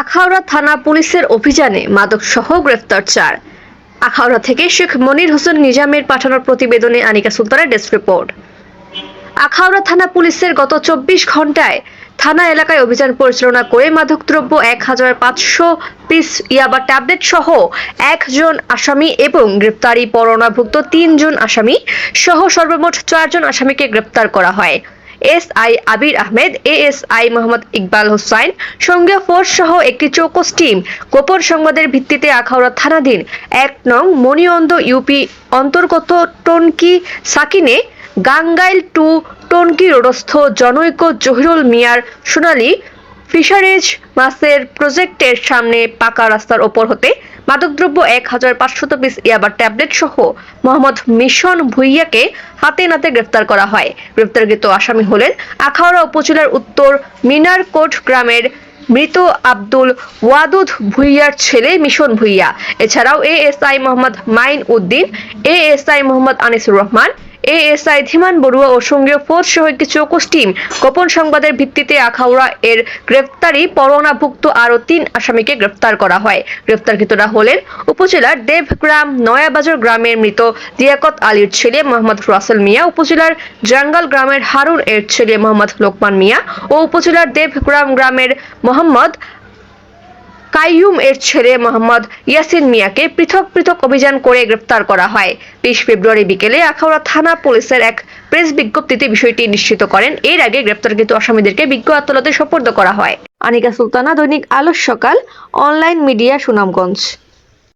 আখাউড়া থানা পুলিশের অভিযানে মাদকসহ গ্রেফতার চার। আখাউড়া থেকে শেখ মনির হোসেন নিজামের পাঠানোর প্রতিবেদনে আনিকা সুলতানের ডেস্ক রিপোর্ট। আখাউড়া থানা পুলিশের গত চব্বিশ ঘন্টায় থানা এলাকায় অভিযান পরিচালনা করে মাদকদ্রব্য এক হাজার পাঁচশো পিস ইয়াবা ট্যাবলেট সহ একজন আসামি এবং গ্রেপ্তারি পরোয়ানাভুক্ত তিনজন আসামি সহ সর্বমোট চারজন আসামিকে গ্রেপ্তার করা হয়। S I Abir Ahmed A S I Mohammad Iqbal Hossain সঙ্গে ফোর্স সহ একটি চৌকস টিম। গোপন সংবাদের ভিত্তিতে আখাউড়া থানাধীন এক নং মণিয়ন্দ ইউপি অন্তর্গত টনকি সাকিনে গাঙ্গাইল টু টনকি রোডস্থ জনৈক জহিরুল মিয়ার সোনালী ফিশারিজ মাছের প্রজেক্টের সামনে পাকা রাস্তার ওপর হতে মাদকদ্রব্য এক হাজার পাঁচশত পিস ইয়াবার ট্যাবলেট সহ মোহাম্মদ মিশন ভুইয়াকে হাতে নাতে গ্রেফতার করা হয়। গ্রেফতারকৃত আসামি হলেন আখাউড়া উপজেলার উত্তর মিনারকোট গ্রামের মৃত আব্দুল ওয়াদুদ ভুইয়ার ছেলে মিশন ভুইয়া। এছাড়াও ASI Mohammad Main Uddin, ASI Mohammad Anisur Rahman ASI Dhiman Barua ও সঙ্গীয় ফোর্স সহ একটি চৌকস টিম গোপন সংবাদের ভিত্তিতে আখাউড়া এর গ্রেফতারি পরোয়ানাভুক্ত আরও তিন আসামিকে গ্রেফতার করা হয়। গ্রেফতারকৃতরা হলেন উপজেলার দেবগ্রাম নয়াবাজার গ্রামের মৃত লিয়াকত আলীর ছেলে মোহাম্মদ রাসেল মিয়া, উপজেলার জাঙ্গাল গ্রামের হারুন এর ছেলে মোহাম্মদ লোকমান মিয়া ও উপজেলার দেবগ্রাম গ্রামের মোহাম্মদ কাইয়ুম এর ছেলে মোহাম্মদ ইয়াসিন মিয়াকে পৃথক পৃথক অভিযান করে গ্রেপ্তার করা হয়। বিশ ফেব্রুয়ারি বিকেলে আখাউড়া থানা পুলিশের এক প্রেস বিজ্ঞপ্তিতে বিষয়টি নিশ্চিত করেন। এর আগে গ্রেপ্তারকৃত আসামিদেরকে বিজ্ঞ আদালতে সোপর্দ করা হয়। আনিকা সুলতানা দৈনিক আলো সকাল, অনলাইন মিডিয়া সুনামগঞ্জ।